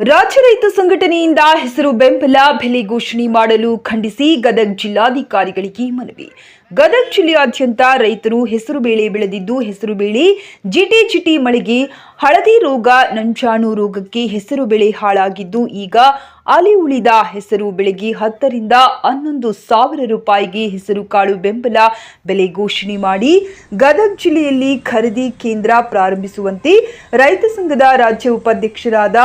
ರಾಜ್ಯ ರೈತ ಸಂಘಟನೆಯಿಂದ ಹೆಸರು ಬೆಂಬಲ ಬೆಲೆ ಘೋಷಣೆ ಮಾಡಲು ಖಂಡಿಸಿ ಗದಗ ಜಿಲ್ಲಾಧಿಕಾರಿಗಳಿಗೆ ಮನವಿ. ಗದಗ ಜಿಲ್ಲೆಯಾದ್ಯಂತ ರೈತರು ಹೆಸರು ಬೇಳೆ ಬೆಳೆದಿದ್ದು ಹೆಸರು ಬೇಳೆ, ಜಿಟಿ ಜಿಟಿ ಮಳೆಗೆ ಹಳದಿ ರೋಗ, ನಂಜಾಣು ರೋಗಕ್ಕೆ ಹೆಸರು ಬೆಳೆ ಹಾಳಾಗಿದ್ದು ಈಗ ಅಲಿ ಉಳಿದ ಹೆಸರು ಬೆಳೆಗೆ ಹತ್ತರಿಂದ ಹನ್ನೊಂದು ಸಾವಿರ ರೂಪಾಯಿಗೆ ಹೆಸರು ಕಾಳು ಬೆಂಬಲ ಬೆಲೆ ಘೋಷಣೆ ಮಾಡಿ ಗದಗ ಜಿಲ್ಲೆಯಲ್ಲಿ ಖರೀದಿ ಕೇಂದ್ರ ಪ್ರಾರಂಭಿಸುವಂತೆ ರೈತ ಸಂಘದ ರಾಜ್ಯ ಉಪಾಧ್ಯಕ್ಷರಾದ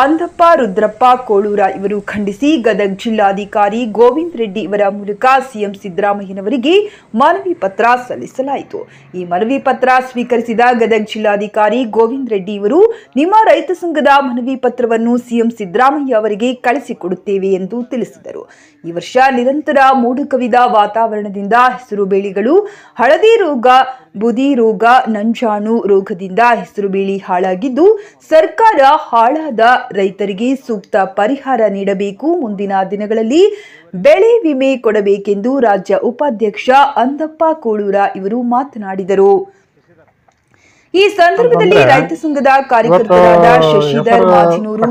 ಅಂದಪ್ಪ ರುದ್ರಪ್ಪ, ಕೋಳೂರ ಇವರು ಖಂಡಿಸಿ ಗದಗ್ ಜಿಲ್ಲಾಧಿಕಾರಿ ಗೋವಿಂದ್ ರೆಡ್ಡಿ ಇವರ ಮೂಲಕ ಸಿಎಂ ಸಿದ್ದರಾಮಯ್ಯನವರಿಗೆ ಮನವಿ ಪತ್ರ ಸಲ್ಲಿಸಲಾಯಿತು. ಈ ಮನವಿ ಪತ್ರ ಸ್ವೀಕರಿಸಿದ ಗದಗ್ ಜಿಲ್ಲಾಧಿಕಾರಿ ಗೋವಿಂದ್ ರೆಡ್ಡಿ ಇವರು, ನಿಮ್ಮ ರೈತ ಸಂಘದ ಮನವಿ ಪತ್ರವನ್ನು ಸಿಎಂ ಸಿದ್ದರಾಮಯ್ಯ ಅವರಿಗೆ ಕಳಿಸಿಕೊಡುತ್ತೇವೆ ಎಂದು ತಿಳಿಸಿದರು. ಈ ವರ್ಷ ನಿರಂತರ ಮೂಡು ಕವಿದ ವಾತಾವರಣದಿಂದ ಹೆಸರು ಬೇಳೆಗಳು, ಹಳದಿ ರೋಗ ಬುದಿ ರೋಗ ನಂಜಾಣು ರೋಗದಿಂದ ಹೆಸರು ಬೀಳಿ ಹಾಳಾಗಿದ್ದು ಸರ್ಕಾರ ಹಾಳಾದ ರೈತರಿಗೆ ಸೂಕ್ತ ಪರಿಹಾರ ನೀಡಬೇಕು. ಮುಂದಿನ ದಿನಗಳಲ್ಲಿ ಬೆಳೆ ವಿಮೆ ಕೊಡಬೇಕೆಂದು ರಾಜ್ಯ ಉಪಾಧ್ಯಕ್ಷ ಅಂದಪ್ಪ ಕೋಳೂರ ಇವರು ಮಾತನಾಡಿದರು. ಈ ಸಂದರ್ಭದಲ್ಲಿ ರೈತ ಸಂಘದ ಕಾರ್ಯಕರ್ತರಾದ ಶಶಿಧರ್ ಮಾಚಿನೂರು.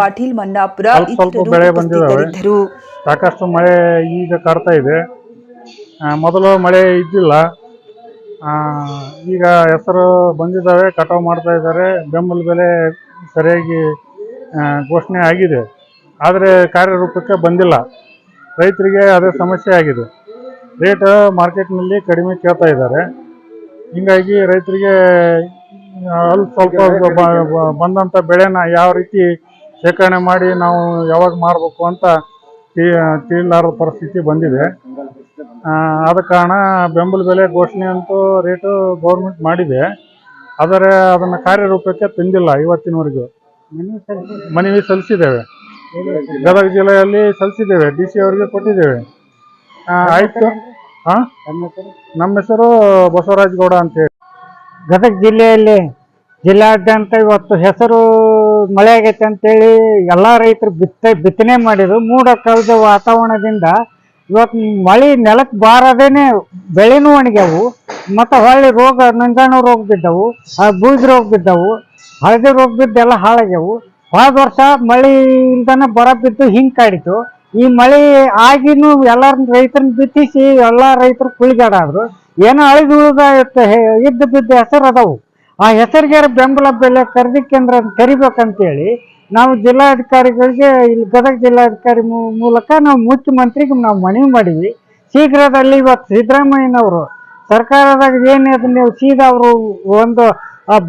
ಪಾಟೀಲ್ ಮನ್ನಾಪುರ ಇತರರು. ಸಾಕಷ್ಟು ಮಳೆ ಈಗ ಕಾಡ್ತಾ ಇದೆ. ಮೊದಲು ಮಳೆ ಇದ್ದಿಲ್ಲ. ಈಗ ಹೆಸರು ಬಂದಿದ್ದಾವೆ, ಕಟಾವು ಮಾಡ್ತಾ ಇದ್ದಾರೆ, ಬೆಂಬಲ ಬೆಲೆ ಸರಿಯಾಗಿ ಘೋಷಣೆ ಆಗಿದೆ. ಆದರೆ ಕಾರ್ಯರೂಪಕ್ಕೆ ಬಂದಿಲ್ಲ. ರೈತರಿಗೆ ಅದೇ ಸಮಸ್ಯೆ ಆಗಿದೆ. ರೇಟ್ ಮಾರ್ಕೆಟ್ನಲ್ಲಿ ಕಡಿಮೆ ಕೇಳ್ತಾ ಇದ್ದಾರೆ. ಹೀಗಾಗಿ ರೈತರಿಗೆ ಅಲ್ಲಿ ಸ್ವಲ್ಪ ಬಂದಂಥ ಬೆಳೆನ ಯಾವ ರೀತಿ ಶೇಖರಣೆ ಮಾಡಿ ನಾವು ಯಾವಾಗ ಮಾರಬೇಕು ಅಂತ ತಿಳಿಲಾರದ ಪರಿಸ್ಥಿತಿ ಬಂದಿದೆ. ಆದ ಕಾರಣ ಬೆಂಬಲ ಬೆಲೆ ಘೋಷಣೆ ಅಂತೂ ರೇಟು ಗೌರ್ಮೆಂಟ್ ಮಾಡಿದೆ. ಆದರೆ ಅದನ್ನು ಕಾರ್ಯರೂಪಕ್ಕೆ ತಂದಿಲ್ಲ ಇವತ್ತಿನವರೆಗೂ. ಮನವಿ ಸಲ್ಲಿಸಿದ್ದೇವೆ. ಗದಗ ಜಿಲ್ಲೆಯಲ್ಲಿ ಸಲ್ಲಿಸಿದ್ದೇವೆ. ಡಿ ಸಿ ಅವರಿಗೆ ಕೊಟ್ಟಿದ್ದೇವೆ. ಆಯ್ತು. ಹಾಂ ನಮ್ಮ ಹೆಸರು ಬಸವರಾಜ್ ಗೌಡ ಅಂತೇಳಿ ಗದಗ ಜಿಲ್ಲೆಯಲ್ಲಿ ಜಿಲ್ಲಾದ್ಯಂತ ಇವತ್ತು ಹೆಸರು ಮಳೆ ಆಗೈತೆ ಅಂತೇಳಿ ಎಲ್ಲ ರೈತರು ಬಿತ್ತ, ಬಿತ್ತನೆ ಮಾಡಿದ್ರು. ಮೂಡ ವಾತಾವರಣದಿಂದ ಇವತ್ತು ಮಳೆ ನೆಲಕ್ಕೆ ಬಾರದೇನೆ ಬೆಳೆನೂ ಒಣಗ್ಯಾವು ಮತ್ತು ಹೊಳ್ಳಿ ರೋಗ, ನಂಜಾಣು ರೋಗ ಬಿದ್ದವು ಬೂಜ್ ರೋಗ ಬಿದ್ದವು, ಹಳದಿ ರೋಗ ಬಿದ್ದೆಲ್ಲ ಹಾಳಾಗ್ಯಾವು. ಹೋದ ವರ್ಷ ಮಳೆ ಬರ ಬಿದ್ದು ಹಿಂಗೆ ಕಾಡಿತು. ಈ ಮಳೆ ಆಗಿನೂ ಎಲ್ಲಾರ ರೈತರನ್ನ ಬಿತ್ತಿಸಿ ಎಲ್ಲ ರೈತರು ಕುಳಿಗಾಡಾದ್ರು. ಏನೋ ಅಳಿದು ಉಳಿದ ಇದ್ದ ಬಿದ್ದ ಹೆಸರು ಅದಾವು. ಆ ಹೆಸರಿಗೆ ಬೆಂಬಲ ಬೆಲೆ ಖರೀದಿ ಕೇಂದ್ರ ತೆರಿಬೇಕಂತೇಳಿ ನಾವು ಜಿಲ್ಲಾಧಿಕಾರಿಗಳಿಗೆ, ಇಲ್ಲಿ ಗದಗ ಜಿಲ್ಲಾಧಿಕಾರಿ ಮೂಲಕ ನಾವು ಮುಖ್ಯಮಂತ್ರಿಗೆ ನಾವು ಮನವಿ ಮಾಡಿದ್ವಿ. ಶೀಘ್ರದಲ್ಲಿ ಇವತ್ತು ಸಿದ್ದರಾಮಯ್ಯನವರು ಸರ್ಕಾರದಾಗ ಏನೇ ಅದನ್ನ ನೀವು ಸೀದಾ ಅವರು ಒಂದು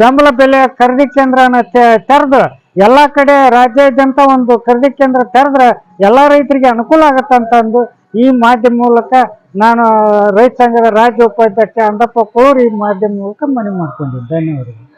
ಬೆಂಬಲ ಬೆಲೆ ಖರೀದಿ ಕೇಂದ್ರನ ತೆರೆದು ಎಲ್ಲ ಕಡೆ ರಾಜ್ಯಾದ್ಯಂತ ಒಂದು ಖರೀದಿ ಕೇಂದ್ರ ತೆರೆದ್ರೆ ಎಲ್ಲ ರೈತರಿಗೆ ಅನುಕೂಲ ಆಗತ್ತಂತಂದು ಈ ಮಾಧ್ಯಮ ಮೂಲಕ ನಾನು ರೈತ ಸಂಘದ ರಾಜ್ಯ ಉಪಾಧ್ಯಕ್ಷ ಅಂದಪ್ಪ ಕೋರ್ ಈ ಮಾಧ್ಯಮ ಮೂಲಕ ಮನವಿ ಮಾಡ್ಕೊಂಡಿದ್ದೆ. ಧನ್ಯವಾದಗಳು.